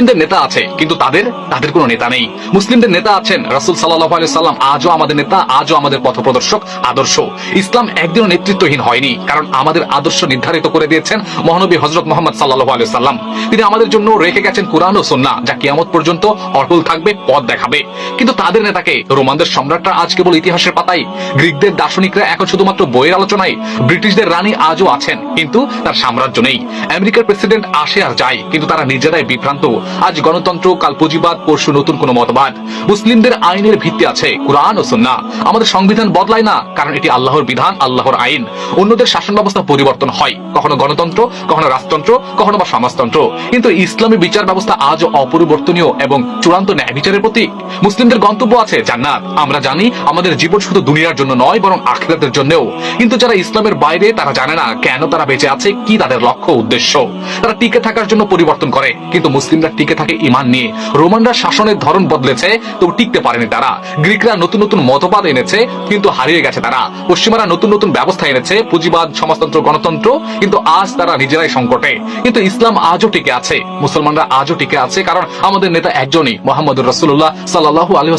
মুসলিমদের নেতা আছে, কিন্তু তাদের তাদের কোনো নেতা নেই। মুসলিমদের নেতা আছেন রাসুল সাল্লাহ আলি সাল্লাম আজও আমাদের নেতা, আজও আমাদের পথপ্রদর্শক, আদর্শ। ইসলাম একদিনও নেতৃত্বহীন হয়নি, কারণ আমাদের আদর্শ নির্ধারিত করে দিয়েছেন মহানবী হজরত মোহাম্মদ সাল্লাহ আলি সাল্লাম তিনি আমাদের জন্য রেখে গেছেন কোরআন ও সন্না যা কিয়ামত পর্যন্ত অটল থাকবে, পথ দেখাবে। কিন্তু তাদের নেতাকে, রোমানদের সম্রাটরা আজ কেবল ইতিহাসের পাতায়, গ্রিকদের দার্শনিকরা এখন শুধুমাত্র বইয়ের আলোচনায়, ব্রিটিশদের রানী আজও আছেন, কিন্তু তার সাম্রাজ্য নেই। আমেরিকার প্রেসিডেন্ট আসে আর যায়, কিন্তু তারা নিজেরাই বিভ্রান্ত। আজ গণতন্ত্র, কাল পুঁজিবাদ, পরশু নতুন কোনো মতবাদ। মুসলিমদের আইনের ভিত্তি আছে, কোরআন ও সন্না আমাদের সংবিধান বদলায় না, কারণ এটি আল্লাহর বিধান, আল্লাহর আইন। অন্যদের শাসন ব্যবস্থা পরিবর্তন হয়, কখনো গণতন্ত্র, কখনো রাজতন্ত্র, কখনো বা সমাজতন্ত্র। কিন্তু ইসলামী বিচার ব্যবস্থা আজও অপরিবর্তনীয় এবং চূড়ান্ত ন্যায় বিচারের প্রতীক। মুসলিমদের গন্তব্য আছে জান্নাত। আমরা জানি, আমাদের জীবন শুধু দুনিয়ার জন্য নয়, বরং আখিরাতের জন্যও। কিন্তু যারা ইসলামের বাইরে, তারা জানে না কেন তারা বেঁচে আছে, কি তাদের লক্ষ্য, উদ্দেশ্য। তারা টিকে থাকার জন্য পরিবর্তন করে, কিন্তু মুসলিমরা টিকে থাকে ইমান নিয়ে। রোমানরা শাসনের ধরন বদলেছে, তো টিকতে পারেনি তারা। গ্রিকরা নতুন নতুন মতবাদ এনেছে, কিন্তু হারিয়ে গেছে তারা। পশ্চিমারা নতুন নতুন ব্যবস্থা এনেছে, পুঁজিবাদ, সমাজতন্ত্র, গণতন্ত্র, কিন্তু আজ তারা নিজেরাই সংকটে। কিন্তু ইসলাম আজও টিকে আছে, মুসলমানরা আজও টিকে আছে, কারণ আমাদের নেতা একজনই, মোহাম্মদুর রসুল্লাহ সাল্লাহ আলহি